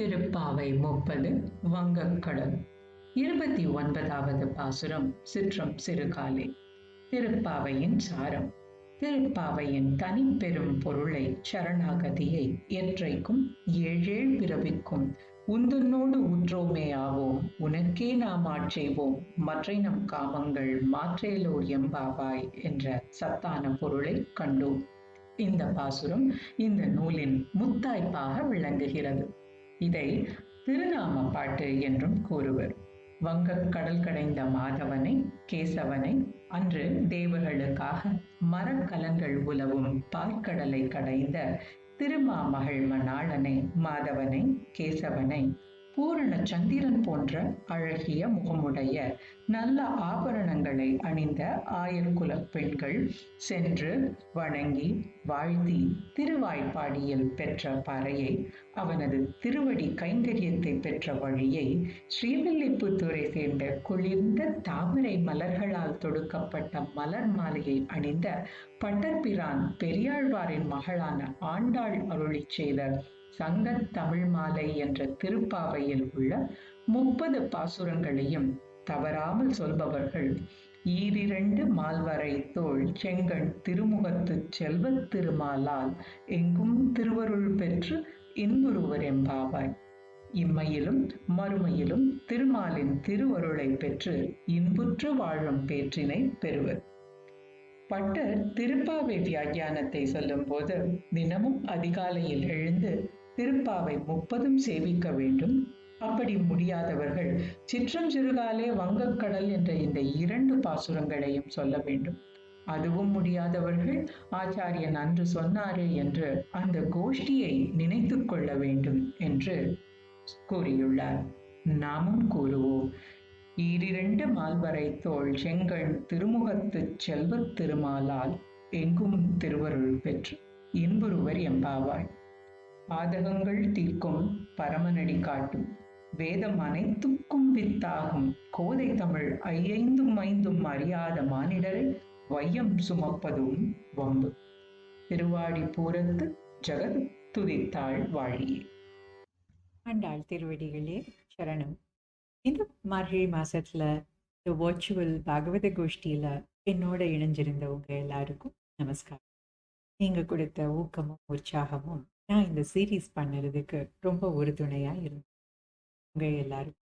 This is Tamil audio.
திருப்பாவை முப்பது வங்கக்கடல். இருபத்தி ஒன்பதாவது பாசுரம் சிற்றம் சிறுகாலே. திருப்பாவையின் சாரம். திருப்பாவையின் தனிப்பெரும் பொருளை சரணாகதியை என்றைக்கும் ஏழேழ் பிறவிக்கும் உந்தன்னோடு உற்றோமே ஆவோம் உனக்கே நாம் ஆட்செய்வோம் மற்றை நம் காமங்கள் மாற்றேலோர் எம்பாவாய் என்ற சத்தான பொருளை கண்டோம். இந்த பாசுரம் இந்த நூலின் முத்தாய்ப்பாக விளங்குகிறது. இதை திருநாம பாட்டு என்றும் கூறுவர். வங்கக் கடல் கடைந்த மாதவனை கேசவனை அன்று தேவர்களுக்காக மரக்கலங்கள் உலவும் பால்கடலை கடைந்த திருமாமகள் மணாளனை மாதவனை கேசவனை பூரண சந்திரன் போன்ற அழகிய முகமுடைய நல்ல ஆபரணங்களை அணிந்த ஆயர்குல பெண்கள் சென்று வணங்கி வாழ்த்தி திருவாய்ப்பாடியில் பெற்ற பறையை அவனது திருவடி கைங்கரியத்தை பெற்ற வழியை ஸ்ரீவில்லிபுத்தூரை சேர்ந்த குளிர்ந்த தாமரை மலர்களால் தொடுக்கப்பட்ட மலர் மாலையை அணிந்த பட்டர்பிரான் பெரியாழ்வாரின் மகளான ஆண்டாள் அருளி செய்த சங்கத் தமிழ் மாலை என்ற திருப்பாவையில் உள்ள முப்பது பாசுரங்களையும் தவறாமல் சொல்பவர்கள். ஈரிரண்டு மால்வரை தோல் செங்கண் திருமுகத்து செல்வத் திருமாலால் எங்கும் திருவருள் பெற்று இன்புருவர் எம்பாவாய் இம்மையிலும் மறுமையிலும் திருமாலின் திருவருளை பெற்று இன்புற்று வாழும் பேற்றினை பெறுவர். பட்டர் திருப்பாவை வியாக்கியானத்தை சொல்லும் போது தினமும் அதிகாலையில் எழுந்து திருப்பாவை முப்பதும் சேவிக்க வேண்டும். அப்படி முடியாதவர்கள் சிற்றம் சிறுகாலே வங்கக்கடல் என்ற இந்த இரண்டு பாசுரங்களையும் சொல்ல வேண்டும். அதுவும் முடியாதவர்கள் ஆச்சாரியன் அன்று சொன்னாரே என்று அந்த கோஷ்டியை நினைத்து கொள்ள வேண்டும் என்று கூறியுள்ளார். நாமும் கூறுவோம். ஈரிரண்டு மால்வரை தோல் செங்கல் திருமுகத்து செல்வத் திருமாலால் எங்கும் திருவருள் பெற்று இன்புருவர் எம்பாவாள் பாதகங்கள் தீர்க்கும் பரமனடி காட்டும். வேதம் அனைத்துக்கும் வித்தாகும். கோதை தமிழ் ஐயைந்தும் ஐந்தும் அறியாத மானிடரை வையம் சுமப்பதும் வம்பு. திருவாடி பூரத்து ஜெகத் துதித்தாள் வாழியே. ஆண்டாள் திருவடிகளே சரணம். இந்த மார்கழி மாசத்துல இந்த வர்ச்சுவல் பாகவத கோஷ்டியில என்னோட இணைஞ்சிருந்தவங்க எல்லாருக்கும் நமஸ்காரம். நீங்க கொடுத்த ஊக்கமும் உற்சாகமும் நான் இந்த சீரீஸ் பண்ணுறதுக்கு ரொம்ப உறுதுணையாக இருந்தேன். உங்க எல்லாருக்கும்.